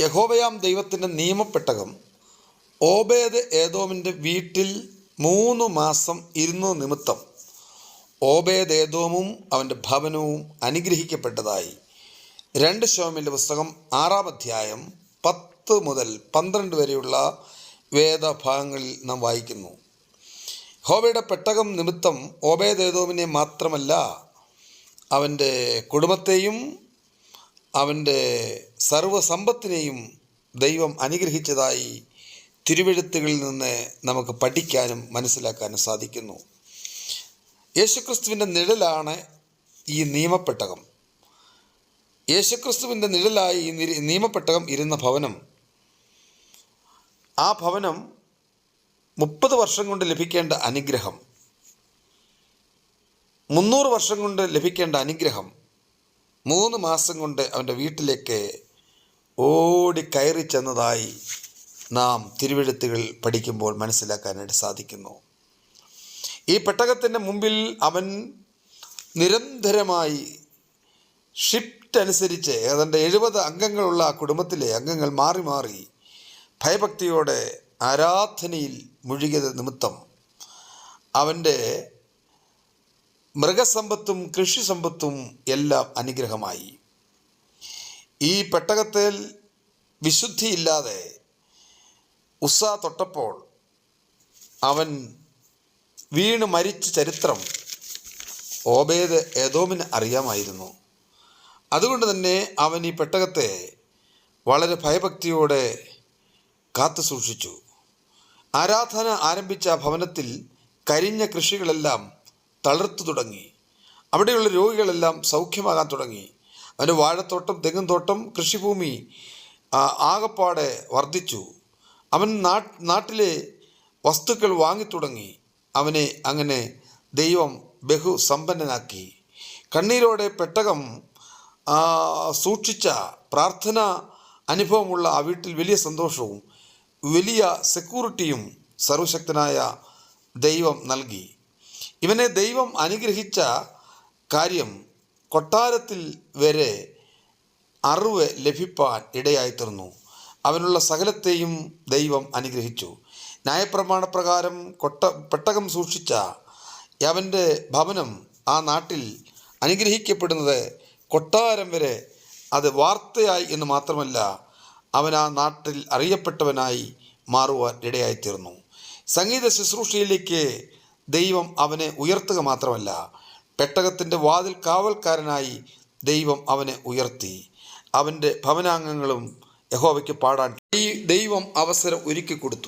യഹോവയാം ദൈവത്തിന്റെ നിയമപ്പെട്ടകം. ഓബേദ് ഏതോമിന്റെ വീട്ടിൽ മൂന്ന് മാസം ഇരുന്നു നിമിത്തം ഓബേദ് ഏതോമും അവന്റെ ഭവനവും അനുഗ്രഹിക്കപ്പെട്ടതായി. രണ്ട് ശോമിന്റെ പുസ്തകം ആറാം അധ്യായം പത്ത് മുതൽ പന്ത്രണ്ട് വരെയുള്ള വേദഭാഗങ്ങളിൽ നാം വായിക്കുന്നു. ഹോബയുടെ പെട്ടകം നിമിത്തം ഓബേദ് ഏതോമിനെ മാത്രമല്ല അവന്റെ കുടുംബത്തെയും അവന്റെ സർവസമ്പത്തിനെയും ദൈവം അനുഗ്രഹിച്ചതായി തിരുവെഴുത്തുകളിൽ നിന്ന് നമുക്ക് പഠിക്കാനും മനസ്സിലാക്കാനും സാധിക്കുന്നു. യേശുക്രിസ്തുവിന്റെ നിഴലാണ് ഈ നിയമപ്പെട്ടകം. യേശുക്രിസ്തുവിന്റെ നിഴലായി ഈ നിയമപ്പെട്ടകം ഇരുന്ന ഭവനം. ആ ഭവനം മുപ്പത് വർഷം കൊണ്ട് ലഭിക്കേണ്ട അനുഗ്രഹം. മുന്നൂറ് വർഷം കൊണ്ട് ലഭിക്കേണ്ട അനുഗ്രഹം. മൂന്ന് മാസം കൊണ്ട് അവന്റെ വീട്ടിലേക്ക് ഓടി കയറി ചെന്നതായി നാം തിരുവെഴുത്തുകൾ പഠിക്കുമ്പോൾ മനസ്സിലാക്കാനായിട്ട് സാധിക്കുന്നു. ഈ പെട്ടകത്തിന്റെ മുമ്പിൽ അവൻ നിരന്തരമായി ഷിഫ്റ്റ് അനുസരിച്ച് അതിന്റെ എഴുപത് അംഗങ്ങളുള്ള ആ കുടുംബത്തിലെ അംഗങ്ങൾ മാറി മാറി ഭയഭക്തിയോടെ ആരാധനയിൽ മുഴുകിയത് നിമിത്തം അവന്റെ മൃഗസമ്പത്തും കൃഷി സമ്പത്തും എല്ലാം അനുഗ്രഹമായി. ഈ പെട്ടകത്തിൽ വിശുദ്ധിയില്ലാതെ ഉസ തൊട്ടപ്പോൾ അവൻ വീണ് മരിച്ച ചരിത്രം ഓബേദ് ഏതോമിന് അറിയാമായിരുന്നു. അതുകൊണ്ട് തന്നെ അവൻ ഈ പെട്ടകത്തെ വളരെ ഭയഭക്തിയോടെ കാത്തു സൂക്ഷിച്ചു. ആരാധന ആരംഭിച്ച ഭവനത്തിൽ കരിഞ്ഞ കൃഷികളെല്ലാം തളർത്തു തുടങ്ങി. അവിടെയുള്ള രോഗികളെല്ലാം സൗഖ്യമാകാൻ തുടങ്ങി. അതിന് വാഴത്തോട്ടം തെങ്ങും തോട്ടം കൃഷിഭൂമി ആകപ്പാടെ വർദ്ധിച്ചു. അവൻ നാട്ടിലെ വസ്തുക്കൾ വാങ്ങിത്തുടങ്ങി അവനെ അങ്ങനെ ദൈവം ബഹു സമ്പന്നനാക്കി കണ്ണീരോടെ പെട്ടകം സൂക്ഷിച്ച പ്രാർത്ഥന അനുഭവമുള്ള ആ വീട്ടിൽ വലിയ സന്തോഷവും വലിയ സെക്യൂരിറ്റിയും സർവശക്തനായ ദൈവം നൽകി. ഇവനെ ദൈവം അനുഗ്രഹിച്ച കാര്യം കൊട്ടാരത്തിൽ വരെ അറിവ് ലഭിപ്പാൻ ഇടയായിത്തീർന്നു. അവനുള്ള സകലത്തെയും ദൈവം അനുഗ്രഹിച്ചു. ന്യായപ്രമാണ പ്രകാരം കൊട്ട പെട്ടകം സൂക്ഷിച്ച അവന്റെ ഭവനം ആ നാട്ടിൽ അനുഗ്രഹിക്കപ്പെടുന്നത് കൊട്ടാരം വരെ അത് വാർത്തയായി എന്ന് മാത്രമല്ല അവൻ ആ നാട്ടിൽ അറിയപ്പെട്ടവനായി മാറുവാൻ ഇടയായിത്തീർന്നു. സംഗീത ശുശ്രൂഷയിലേക്ക് ദൈവം അവനെ ഉയർത്തുക മാത്രമല്ല പെട്ടകത്തിന്റെ വാതിൽ കാവൽക്കാരനായി ദൈവം അവനെ ഉയർത്തി. അവന്റെ ഭവനാംഗങ്ങളും യഹോവയ്ക്ക് പാടാൻ ദൈവം അവസരം ഒരുക്കി കൊടുത്തു